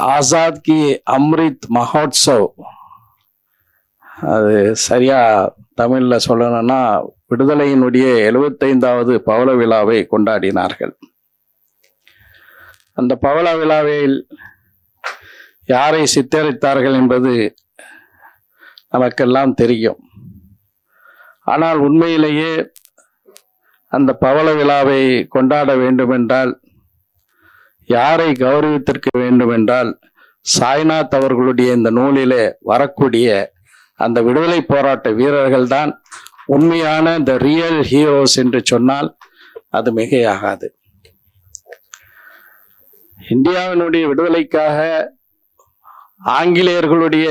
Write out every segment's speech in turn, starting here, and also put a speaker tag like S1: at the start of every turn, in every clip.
S1: ஆசாத் கி அம்ரித் மஹோத்சவ். அது சரியா தமிழ்ல சொல்லணும்னா விடுதலையினுடைய எழுபத்தைந்தாவது பவள விழாவை கொண்டாடினார்கள். அந்த பவள விழாவில் யாரை சித்தரித்தார்கள் என்பது நமக்கெல்லாம் தெரியும். ஆனால் உண்மையிலேயே அந்த பவள விழாவை கொண்டாட வேண்டுமென்றால் யாரை கௌரவித்திருக்க வேண்டுமென்றால் சாய்நாத் அவர்களுடைய இந்த நூலிலே வரக்கூடிய அந்த விடுதலை போராட்ட வீரர்கள் தான் உண்மையான த ரியல் ஹீரோஸ் என்று சொன்னால் அது மிகையாகாது. இந்தியாவினுடைய விடுதலைக்காக ஆங்கிலேயர்களுடைய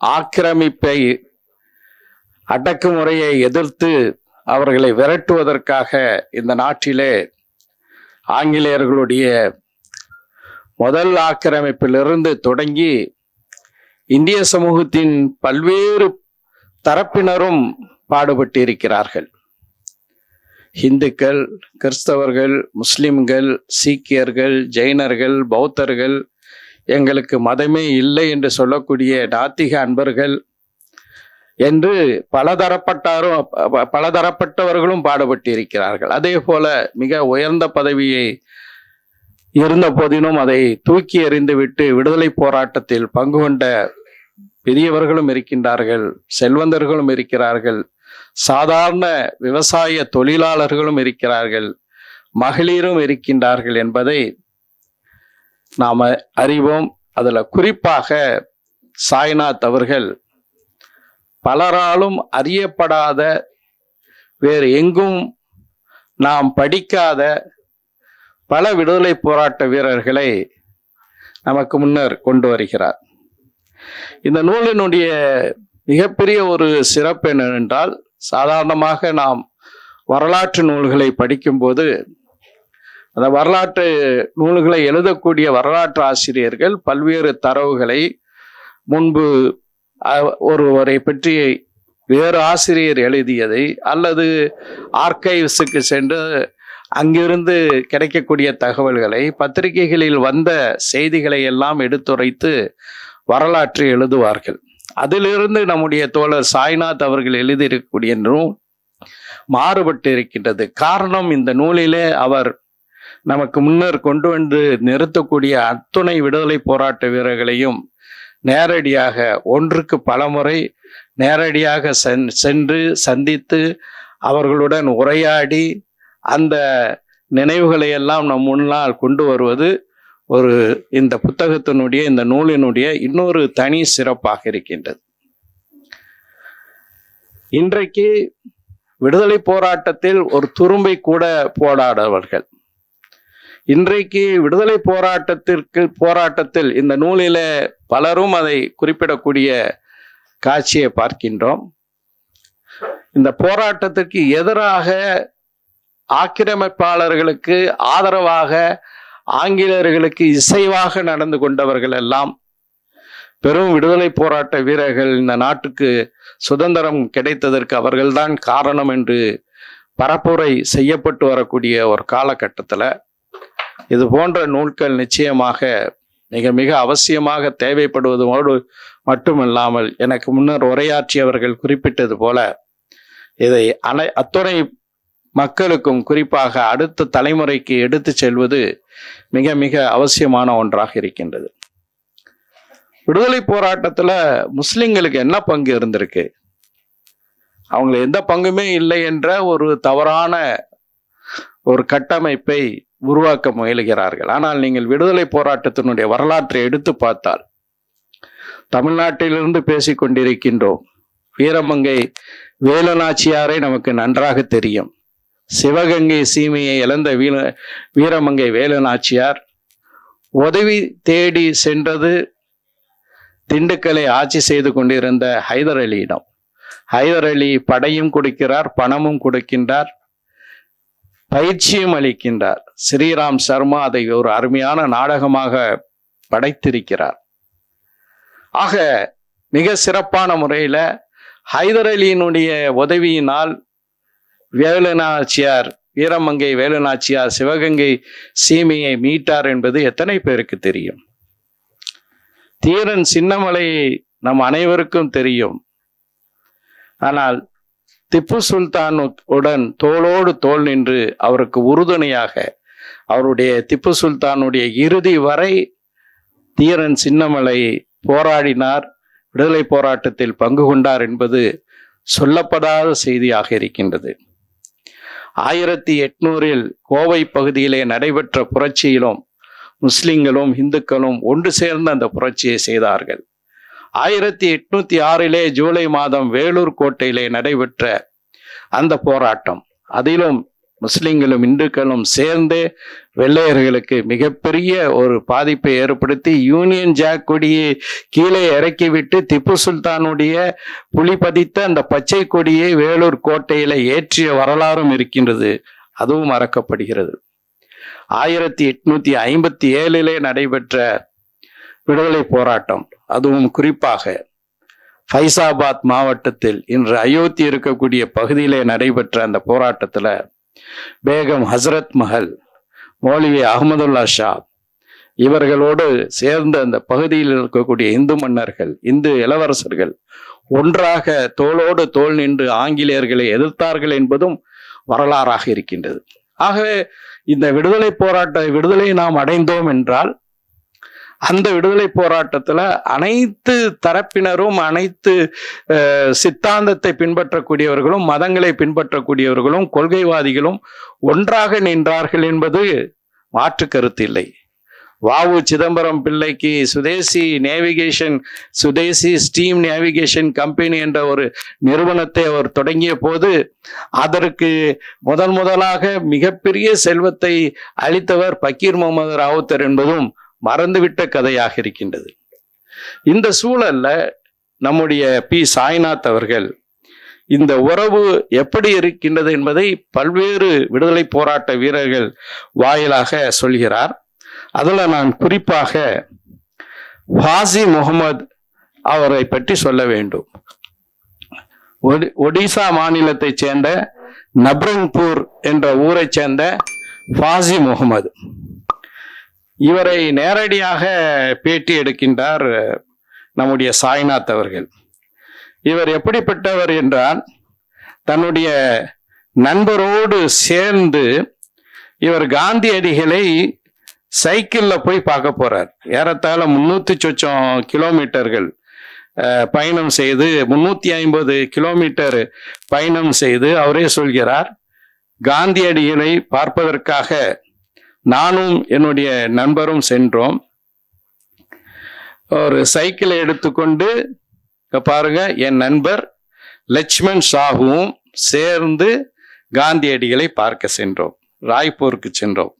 S1: ஆக்கிரமிப்பை அடக்குமுறையை எதிர்த்து அவர்களை விரட்டுவதற்காக இந்த நாட்டிலே ஆங்கிலேயர்களுடைய முதல் ஆக்கிரமிப்பிலிருந்து தொடங்கி இந்திய சமூகத்தின் பல்வேறு தரப்பினரும் பாடுபட்டிருக்கிறார்கள். இந்துக்கள் கிறிஸ்தவர்கள் முஸ்லிம்கள் சீக்கியர்கள் ஜெயினர்கள் பௌத்தர்கள் எங்களுக்கு மதமே இல்லை என்று சொல்லக்கூடிய நாத்திக அன்பர்கள் என்று பலதரப்பட்டாரும் பலதரப்பட்டவர்களும் பலதரப்பட்டவர்களும் பாடுபட்டிருக்கிறார்கள். அதே போல மிக உயர்ந்த பதவியை இருந்த போதினும் அதை தூக்கி எறிந்துவிட்டு விடுதலை போராட்டத்தில் பங்கு கொண்ட பெரியவர்களும் இருக்கின்றார்கள் செல்வந்தர்களும் இருக்கிறார்கள் சாதாரண விவசாய தொழிலாளர்களும் இருக்கிறார்கள் மகளிரும் இருக்கின்றார்கள் என்பதை நாம அறிவோம். அதில் குறிப்பாக சாய்நாத் அவர்கள் பலராலும் அறியப்படாத வேறு எங்கும் நாம் படிக்காத பல விடுதலை போராட்ட வீரர்களை நமக்கு முன்னர் கொண்டு வருகிறார். இந்த நூலினுடைய மிகப்பெரிய ஒரு சிறப்பு என்னவென்றால் சாதாரணமாக நாம் வரலாற்று நூல்களை படிக்கும்போது அந்த வரலாற்று நூல்களை எழுதக்கூடிய வரலாற்று ஆசிரியர்கள் பல்வேறு தரவுகளை முன்பு ஒருவரை பற்றி வேறு ஆசிரியர் எழுதியதை அல்லது ஆர்கைவ்ஸுக்கு சென்று அங்கிருந்து கிடைக்கக்கூடிய தகவல்களை பத்திரிகைகளில் வந்த செய்திகளை எல்லாம் எடுத்துரைத்து வரலாற்றை எழுதுவார்கள். அதிலிருந்து நம்முடைய தோழர் சாய்நாத் அவர்கள் எழுதியிருக்கக்கூடிய நூல் மாறுபட்டு இருக்கின்றது. காரணம் இந்த நூலிலே அவர் நமக்கு முன்னர் கொண்டு வந்து நிறுத்தக்கூடிய அத்துணை விடுதலை போராட்ட வீரர்களையும் நேரடியாக ஒன்றுக்கு பலமுறை நேரடியாக சென் சென்று சந்தித்து அவர்களுடன் உரையாடி அந்த நினைவுகளை எல்லாம் நம் முன்னால் கொண்டு வருவது ஒரு இந்த புத்தகத்தினுடைய இந்த நூலினுடைய இன்னொரு தனி சிறப்பாக இருக்கின்றது. இன்றைக்கு விடுதலை போராட்டத்தில் ஒரு துரும்பை கூட போராடவர்கள் இன்றைக்கு விடுதலை போராட்டத்திற்கு போராட்டத்தில் இந்த நூலில பலரும் அதை குறிப்பிடக்கூடிய காட்சியை பார்க்கின்றோம். இந்த போராட்டத்திற்கு எதிராக ஆக்கிரமிப்பாளர்களுக்கு ஆதரவாக ஆங்கிலேயர்களுக்கு இசைவாக நடந்து கொண்டவர்கள் எல்லாம் பெரும் விடுதலை போராட்ட வீரர்கள் இந்த நாட்டுக்கு சுதந்திரம் கிடைத்ததற்கு அவர்கள்தான் காரணம் என்று பரப்புரை செய்யப்பட்டு வரக்கூடிய ஒரு காலகட்டத்தில் இது போன்ற நூல்கள் நிச்சயமாக மிக மிக அவசியமாக தேவைப்படுவதோடு மட்டுமல்லாமல் எனக்கு முன்னர் உரையாற்றியவர்கள் குறிப்பிட்டது போல இதை அனை அத்துணை மக்களுக்கும் குறிப்பாக அடுத்த தலைமுறைக்கு எடுத்து செல்வது மிக மிக அவசியமான ஒன்றாக இருக்கின்றது. விடுதலை போராட்டத்தில் முஸ்லிம்களுக்கு என்ன பங்கு இருந்திருக்கு? அவங்க எந்த பங்குமே இல்லை என்ற ஒரு தவறான ஒரு கட்டமைப்பை உருவாக்க முயலுகிறார்கள். ஆனால் நீங்கள் விடுதலை போராட்டத்தினுடைய வரலாற்றை எடுத்து பார்த்தால் தமிழ்நாட்டிலிருந்து பேசிக் கொண்டிருக்கின்றோம் வீரமங்கை வேலநாச்சியாரை நமக்கு நன்றாக தெரியும். சிவகங்கை சீமையை இழந்த வீர வீரமங்கை வேலுநாச்சியார் உதவி தேடி சென்றது திண்டுக்கலை ஆட்சி செய்து கொண்டிருந்த ஹைதர் அலியிடம். ஹைதர் அலி படையும் கொடுக்கிறார் பணமும் கொடுக்கின்றார் பயிற்சியும் அளிக்கின்றார். ஸ்ரீராம் சர்மா அதை ஒரு அருமையான நாடகமாக படைத்திருக்கிறார். ஆக மிக சிறப்பான முறையில் ஹைதர் அலியினுடைய உதவியினால் வேலுநாச்சியார் வீரமங்கை வேலுநாச்சியார் சிவகங்கை சீமையை மீட்டார் என்பது எத்தனை பேருக்கு தெரியும்? தீரன் சின்னமலை நம் அனைவருக்கும் தெரியும். ஆனால் திப்பு சுல்தான் உடன் தோளோடு தோள் நின்று அவருக்கு உறுதுணையாக அவருடைய திப்பு சுல்தானுடைய இறுதி வரை தீரன் சின்னமலை போராடினார் விடுதலை போராட்டத்தில் பங்கு கொண்டார் என்பது சொல்லப்படாத செய்தியாக இருக்கின்றது. ஆயிரத்தி எட்நூறில் கோவை பகுதியிலே நடைபெற்ற புரட்சியிலும் முஸ்லிம்களும் இந்துக்களும் ஒன்று சேர்ந்து அந்த புரட்சியை செய்தார்கள். ஆயிரத்தி எட்நூத்தி ஆறிலே ஜூலை மாதம் வேலூர் கோட்டையிலே நடைபெற்ற அந்த போராட்டம் அதிலும் முஸ்லீம்களும் இந்துக்களும் சேர்ந்து வெள்ளையர்களுக்கு மிகப்பெரிய ஒரு பாதிப்பை ஏற்படுத்தி யூனியன் ஜாக் கொடியை கீழே இறக்கிவிட்டு திப்பு சுல்தானுடைய புலி பதித்த அந்த பச்சை கொடியை வேலூர் கோட்டையில ஏற்றிய வரலாறும் இருக்கின்றது. அதுவும் மறக்கப்படுகிறது. ஆயிரத்தி எட்நூத்தி ஐம்பத்தி ஏழிலே நடைபெற்ற விடுதலை போராட்டம் அதுவும் குறிப்பாக ஃபைசாபாத் மாவட்டத்தில் இன்று அயோத்தி இருக்கக்கூடிய பகுதியிலே நடைபெற்ற அந்த போராட்டத்துல பேகம் ஹசரத் மஹல் மௌலவி அகமதுல்லா ஷா. இவர்களோடு சேர்ந்த அந்த பகுதியில் இருக்கக்கூடிய இந்து மன்னர்கள் இந்து இளவரசர்கள் ஒன்றாக தோளோடு தோள் நின்று ஆங்கிலேயர்களை எதிர்த்தார்கள் என்பதும் வரலாறாக இருக்கின்றது. ஆகவே இந்த விடுதலை போராட்ட விடுதலை நாம் அடைந்தோம் என்றால் அந்த விடுதலை போராட்டத்துல அனைத்து தரப்பினரும் அனைத்து சித்தாந்தத்தை பின்பற்றக்கூடியவர்களும் மதங்களை பின்பற்றக்கூடியவர்களும் கொள்கைவாதிகளும் ஒன்றாக நின்றார்கள் என்பது மாற்று கருத்து இல்லை. வாவு சிதம்பரம் பிள்ளைக்கு Swadeshi navigation Swadeshi steam navigation company என்ற ஒரு நிறுவனத்தை அவர் தொடங்கிய போது அதற்கு முதன் முதலாக மிகப்பெரிய செல்வத்தை அளித்தவர் பக்கீர் முகமது ராவுத்தர் என்பதும் மறந்துவிட்ட கதையாக இருக்கின்றது. இந்த சூழல்ல நம்முடைய பி. சாய்நாத் அவர்கள் இந்த உறவு எப்படி இருக்கின்றது என்பதை பல்வேறு விடுதலை போராட்ட வீரர்கள் வாயிலாக சொல்கிறார். அதில் நான் குறிப்பாக ஃபாசி முகமது அவரை பற்றி சொல்ல வேண்டும். ஒடி- ஒடிசா மாநிலத்தைச் சேர்ந்த நப்ரங்பூர் என்ற ஊரைச் சேர்ந்த ஃபாசி முகமது. இவரை நேரடியாக பேட்டி எடுக்கின்றார் நம்முடைய சாய்நாத் அவர்கள். இவர் எப்படிப்பட்டவர் என்றால் தன்னுடைய நண்பரோடு சேர்ந்து இவர் காந்தியடிகளை சைக்கிளில் போய் பார்க்க போறார். ஏறத்தாழ முன்னூத்தி சொச்சம் கிலோமீட்டர்கள் பயணம் செய்து முன்னூத்தி ஐம்பது கிலோமீட்டர் பயணம் செய்து அவரே சொல்கிறார் காந்தியடிகளை பார்ப்பதற்காக நானும் என்னுடைய நண்பரும் சென்றோம். ஒரு சைக்கிளை எடுத்துக்கொண்டு பாருங்க என் நண்பர் லட்சுமண் சாகுவும் சேர்ந்து காந்தியடிகளை பார்க்க சென்றோம். ராய்ப்பூருக்கு சென்றோம்.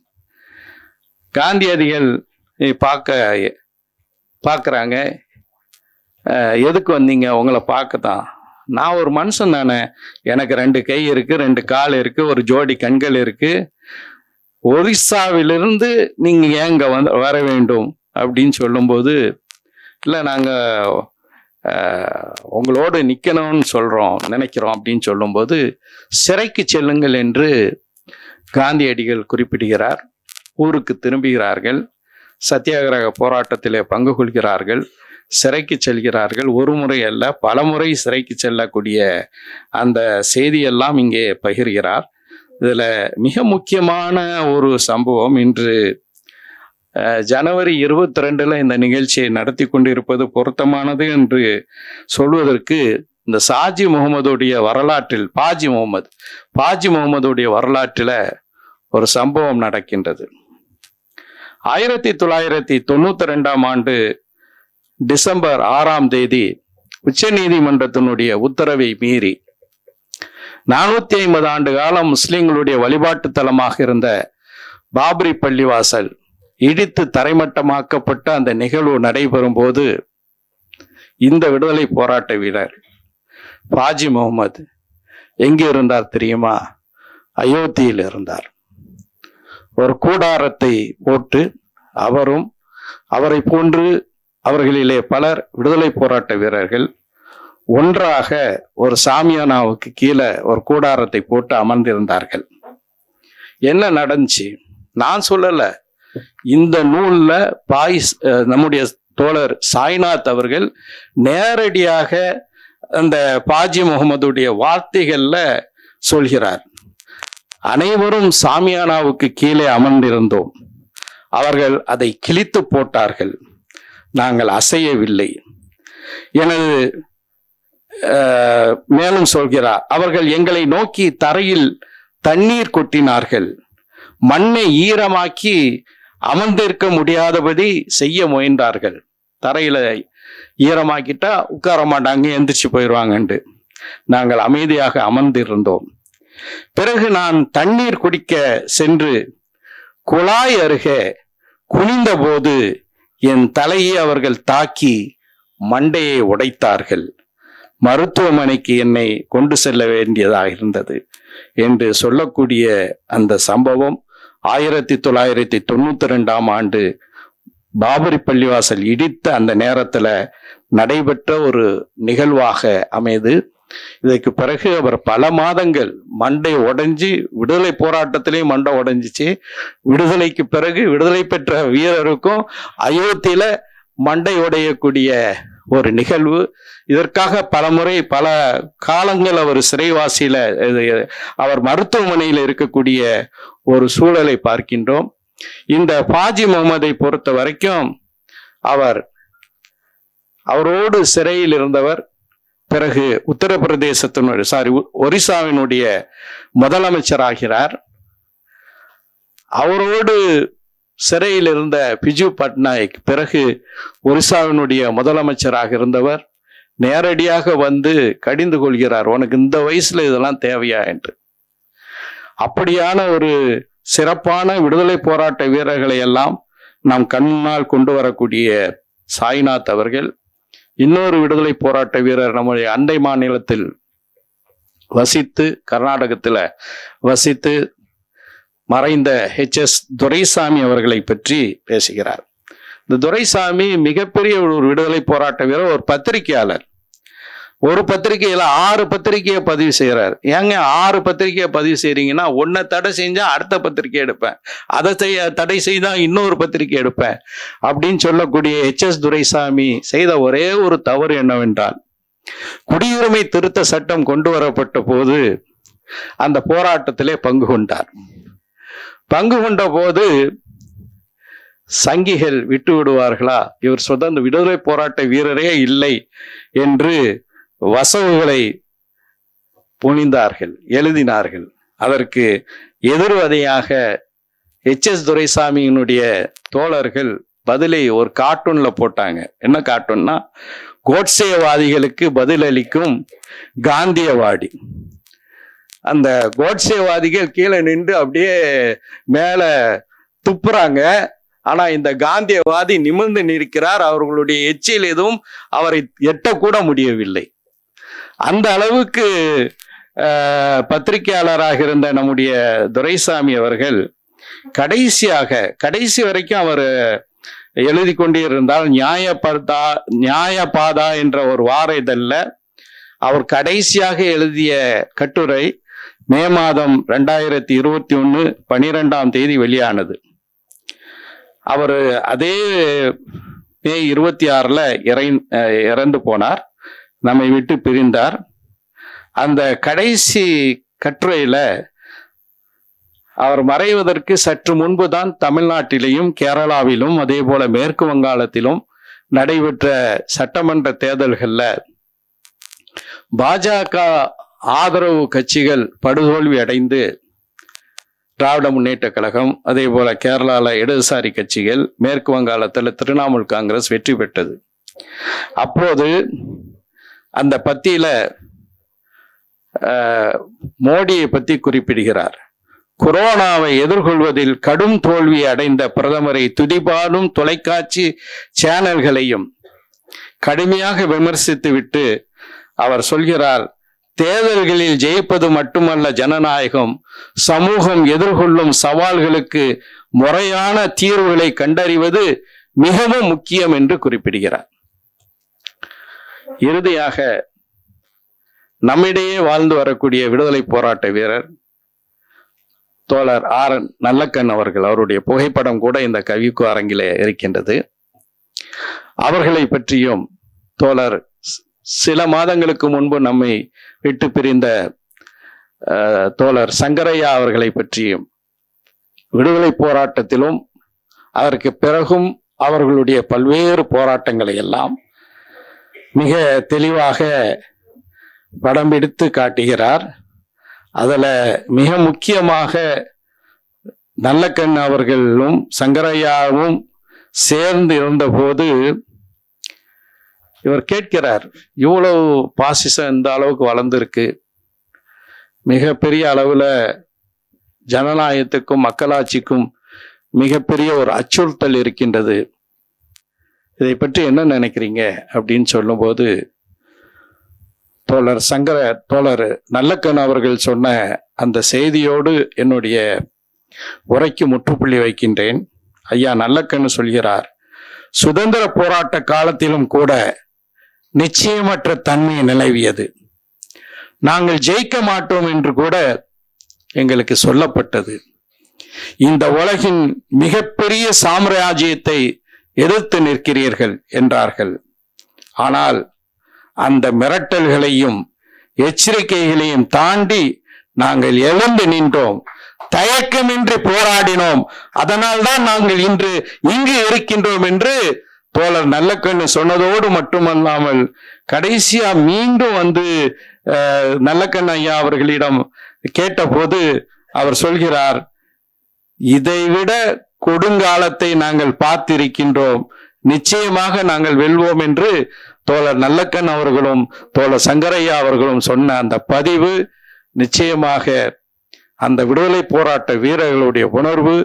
S1: காந்தியடிகள் பார்க்க பார்க்குறாங்க. எதுக்கு வந்தீங்க? உங்களை பார்க்க தான் நான் ஒரு மனுஷன் தானே. எனக்கு ரெண்டு கை இருக்குது ரெண்டு கால் இருக்குது ஒரு ஜோடி கண்கள் இருக்குது ஒரிசாவிலிருந்து நீங்கள் ஏங்க வந்து வர வேண்டும் அப்படின்னு சொல்லும்போது இல்லை நாங்கள் உங்களோடு நிற்கணும்னு சொல்கிறோம் நினைக்கிறோம் அப்படின்னு சொல்லும்போது சிறைக்கு செல்லுங்கள் என்று காந்தியடிகள் குறிப்பிடுகிறார். ஊருக்கு திரும்புகிறார்கள். சத்தியாகிரக போராட்டத்திலே பங்கு கொள்கிறார்கள். சிறைக்கு செல்கிறார்கள். ஒரு முறை அல்ல பல முறை சிறைக்கு செல்லக்கூடிய அந்த செய்தியெல்லாம் இங்கே பகிர்கிறார். இதுல மிக முக்கியமான ஒரு சம்பவம் இன்று ஜனவரி இருபத்தி ரெண்டுல இந்த நிகழ்ச்சியை நடத்தி கொண்டிருப்பது பொருத்தமானது என்று சொல்வதற்கு இந்த சாஜி முகமதுடைய வரலாற்றில் பாஜி முகமது பாஜி முகமதுடைய வரலாற்றில் ஒரு சம்பவம் நடக்கின்றது. ஆயிரத்தி தொள்ளாயிரத்தி தொண்ணூத்தி ரெண்டாம் ஆண்டு டிசம்பர் ஆறாம் தேதி உச்ச நீதிமன்றத்தினுடைய உத்தரவை மீறி நானூத்தி ஐம்பது ஆண்டு காலம் முஸ்லிம்களுடைய வழிபாட்டு தலமாக இருந்த பாபரி பள்ளிவாசல் இடித்து தரைமட்டமாக்கப்பட்ட அந்த நிகழ்வு நடைபெறும் போது இந்த விடுதலை போராட்ட வீரர் பாஜி முகமது எங்கே இருந்தார் தெரியுமா? அயோத்தியில் இருந்தார். ஒரு கூடாரத்தை போட்டு அவரும் அவரை போன்று அவர்களிலே பலர் விடுதலை போராட்ட வீரர்கள் ஒன்றாக ஒரு சாமியானாவுக்கு கீழே ஒரு கூடாரத்தை போட்டு அமர்ந்திருந்தார்கள். என்ன நடந்துச்சு? நான் சொல்லலை. இந்த நூலில் பாய் நம்முடைய தோழர் சாய்நாத் அவர்கள் நேரடியாக அந்த பாஜி முகமதுடைய வார்த்தைகளில் சொல்கிறார். அனைவரும் சாமியானாவுக்கு கீழே அமர்ந்திருந்தோம். அவர்கள் அதை கிழித்து போட்டார்கள். நாங்கள் அசையவில்லை. எனது மேலும் சொல்கிறார் அவர்கள் எங்களை நோக்கி தரையில் தண்ணீர் கொட்டினார்கள். மண்ணை ஈரமாக்கி அமர்ந்திருக்க முடியாதபடி செய்ய முயன்றார்கள். தரையில ஈரமாக்கிட்டா உட்கார மாட்டாங்க எந்திரிச்சு போயிடுவாங்கண்டு நாங்கள் அமைதியாக அமர்ந்திருந்தோம். பிறகு நான் தண்ணீர் குடிக்க சென்று குழாய் அருகே குனிந்தபோது என் தலையை அவர்கள் தாக்கி மண்டையை உடைத்தார்கள். மருத்துவமனைக்கு என்னை கொண்டு செல்ல வேண்டியதாக இருந்தது என்று சொல்லக்கூடிய அந்த சம்பவம் ஆயிரத்தி தொள்ளாயிரத்தி தொண்ணூத்தி ரெண்டாம் ஆண்டு பாபரி பள்ளிவாசல் இடித்த அந்த நேரத்தில் நடைபெற்ற ஒரு நிகழ்வாக அமைது. இதற்கு பிறகு அவர் பல மாதங்கள் மண்டை உடைஞ்சி விடுதலை போராட்டத்திலே மண்டை உடைஞ்சிச்சு. விடுதலைக்கு பிறகு விடுதலை பெற்ற வீரருக்கும் அயோத்தியில மண்டை உடையக்கூடிய ஒரு நிகழ்வு. இதற்காக பல முறை பல காலங்கள் அவர் சிறைவாசியில அவர் மருத்துவமனையில் இருக்கக்கூடிய ஒரு சூழலை பார்க்கின்றோம். இந்த பாஜி முகமதை பொறுத்த வரைக்கும் அவர் அவரோடு சிறையில் இருந்தவர். பிறகு உத்தரப்பிரதேசத்தினுடைய சாரி ஒரிசாவினுடைய முதலமைச்சராகிறார். அவரோடு சிறையில் இருந்த பிஜு பட்நாயக் பிறகு ஒரிசாவினுடைய முதலமைச்சராக இருந்தவர் நேரடியாக வந்து கடிந்து கொள்கிறார். உனக்கு இந்த வயசுல இதெல்லாம் தேவையா என்று. அப்படியான ஒரு சிறப்பான விடுதலை போராட்ட வீரர்களை எல்லாம் நாம் கண்ணால் கொண்டு வரக்கூடிய சாய்நாத் அவர்கள் இன்னொரு விடுதலை போராட்ட வீரர் நம்முடைய அண்டை மாநிலத்தில் வசித்து கர்நாடகத்தில் வசித்து மறைந்த ஹெச் எஸ் துரைசாமி அவர்களை பற்றி பேசுகிறார். இந்த துரைசாமி மிகப்பெரிய ஒரு விடுதலை போராட்ட வீரர் ஒரு பத்திரிகையாளர். ஒரு பத்திரிகையில் ஆறு பத்திரிகையை பதிவு செய்கிறார் ஏங்க ஆறு பத்திரிகையை பதிவு செய்கிறீங்கன்னா ஒன்னை தடை செஞ்சா அடுத்த பத்திரிகை எடுப்பேன். அதை செய்ய தடை செய்தா இன்னொரு பத்திரிகை எடுப்பேன். அப்படின்னு சொல்லக்கூடிய எச் எஸ் துரைசாமி செய்த ஒரே ஒரு தவறு என்னவென்றால் குடியுரிமை திருத்த சட்டம் கொண்டு வரப்பட்ட போது அந்த போராட்டத்திலே பங்கு கொண்டார். பங்கு கொண்ட போது சங்கிகள் விட்டு விடுவார்களா? இவர் சுதந்திர விடுதலை போராட்ட வீரரே இல்லை என்று வசவுகளை புனிந்தார்கள் எழுதினார்கள். அதற்கு எதிர்வதையாக எச். எஸ். துரைசாமியினுடைய தோழர்கள் பதிலை ஒரு கார்ட்டூன்ல போட்டாங்க. என்ன கார்ட்டூன்னா கோட்சேவாதிகளுக்கு பதிலளிக்கும் காந்தியவாடி அந்த கோட்சேவாதிகள் கீழே நின்று அப்படியே மேலே துப்புறாங்க. ஆனா இந்த காந்தியவாதி நிமிர்ந்து நிற்கிறார். அவர்களுடைய எச்சில் எதுவும் அவரை எட்டக்கூட முடியவில்லை. அந்த அளவுக்கு பத்திரிகையாளராக இருந்த நம்முடைய துரைசாமி அவர்கள் கடைசியாக கடைசி வரைக்கும் அவர் எழுதி கொண்டிருந்தால் இருந்தால் நியாயபதா நியாயபாதா என்ற ஒரு வார இதழில் அவர் கடைசியாக எழுதிய கட்டுரை மே மாதம் ரெண்டாயிரத்தி இருபத்தி ஒன்று பனிரெண்டாம் தேதி வெளியானது. அவர் அதே மே இருபத்தி ஆறில் இறை அஹ் இறந்து போனார். நம்மை விட்டு பிரிந்தார். அந்த கடைசி கட்டுரையில் அவர் மறைவதற்கு சற்று முன்பு தான் தமிழ்நாட்டிலேயும் கேரளாவிலும் அதே போல மேற்கு வங்காளத்திலும் நடைபெற்ற சட்டமன்ற தேர்தல்களில் பாஜக ஆதரவு கட்சிகள் படுதோல்வி அடைந்து திராவிட முன்னேற்ற கழகம் அதே போல கேரளாவில் இடதுசாரி கட்சிகள் மேற்கு வங்காளத்தில் திரிணாமுல் காங்கிரஸ் வெற்றி பெற்றது. அப்போது அந்த பத்தியில மோடியை பத்தி குறிப்பிடுகிறார். கொரோனாவை எதிர்கொள்வதில் கடும் தோல்வி அடைந்த பிரதமரை துதிபாலும் தொலைக்காட்சி சேனல்களையும் கடுமையாக விமர்சித்துவிட்டு அவர் சொல்கிறார் தேர்தல்களில் ஜெயிப்பது மட்டுமல்ல ஜனநாயகம். சமூகம் எதிர்கொள்ளும் சவால்களுக்கு முறையான தீர்வுகளை கண்டறிவது மிகவும் முக்கியம் என்று குறிப்பிடுகிறார். இறுதியாக நம்மிடையே வாழ்ந்து வரக்கூடிய விடுதலை போராட்ட வீரர் தோழர் ஆர் என் நல்லக்கண் அவர்கள் அவருடைய புகைப்படம் கூட இந்த கவிக்கு அரங்கிலே இருக்கின்றது. அவர்களை பற்றியும் தோழர் சில மாதங்களுக்கு முன்பு நம்மை விட்டு பிரிந்த தோழர் சங்கரையா அவர்களை பற்றியும் விடுதலை போராட்டத்திலும் அதற்கு பிறகும் அவர்களுடைய பல்வேறு போராட்டங்களை எல்லாம் மிக தெளிவாக படம் பிடித்து காட்டுகிறார். அதில் மிக முக்கியமாக நல்லக்கண் அவர்களும் சங்கரையாவும் சேர்ந்து இருந்தபோது இவர் கேட்கிறார் இவ்வளவு பாசிசம் இந்த அளவுக்கு வளர்ந்துருக்கு. மிகப்பெரிய அளவில் ஜனநாயகத்துக்கும் மக்களாட்சிக்கும் மிகப்பெரிய ஒரு அச்சுறுத்தல் இருக்கின்றது. இதை பற்றி என்ன நினைக்கிறீங்க? அப்படின்னு சொல்லும்போது தோழர் சங்கர தோழர் நல்லக்கண் அவர்கள் சொன்ன அந்த செய்தியோடு என்னுடைய உரைக்கு முற்றுப்புள்ளி வைக்கின்றேன். ஐயா நல்லக்கண்ணு சொல்கிறார் சுதந்திர போராட்ட காலத்திலும் கூட நிச்சயமற்ற தன்மை நிலவியது. நாங்கள் ஜெயிக்க மாட்டோம் என்று கூட எங்களுக்கு சொல்லப்பட்டது. இந்த உலகின் மிகப்பெரிய சாம்ராஜ்யத்தை எதிர்த்து நிற்கிறீர்கள் என்றார்கள். ஆனால் அந்த மிரட்டல்களையும் எச்சரிக்கைகளையும் தாண்டி நாங்கள் எழுந்து நின்றோம். தயக்கமின்றி போராடினோம். அதனால்தான் நாங்கள் இன்று இங்கு இருக்கின்றோம் என்று தோழர் நல்லக்கண்ணு சொன்னதோடு மட்டுமல்லாமல் கடைசியா மீண்டும் வந்து நல்லக்கண் ஐயா அவர்களிடம் கேட்டபோது அவர் சொல்கிறார் இதைவிட கொடுங்காலத்தை நாங்கள் பார்த்திருக்கின்றோம். நிச்சயமாக நாங்கள் வெல்வோம் என்று தோழர் நல்லக்கண் அவர்களும் தோழர் சங்கரையா அவர்களும் சொன்ன அந்த பதிவு நிச்சயமாக அந்த விடுதலை போராட்ட வீரர்களுடைய உணர்வு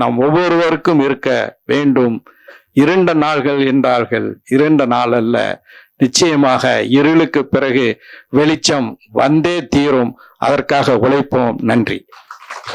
S1: நம் ஒவ்வொருவருக்கும் இருக்க வேண்டும். இரண்ட நாள்கள் என்றார்கள். இரண்ட நாள் அல்ல. நிச்சயமாக இருளுக்கு பிறகு வெளிச்சம் வந்தே தீரும். அதற்காக உழைப்போம். நன்றி.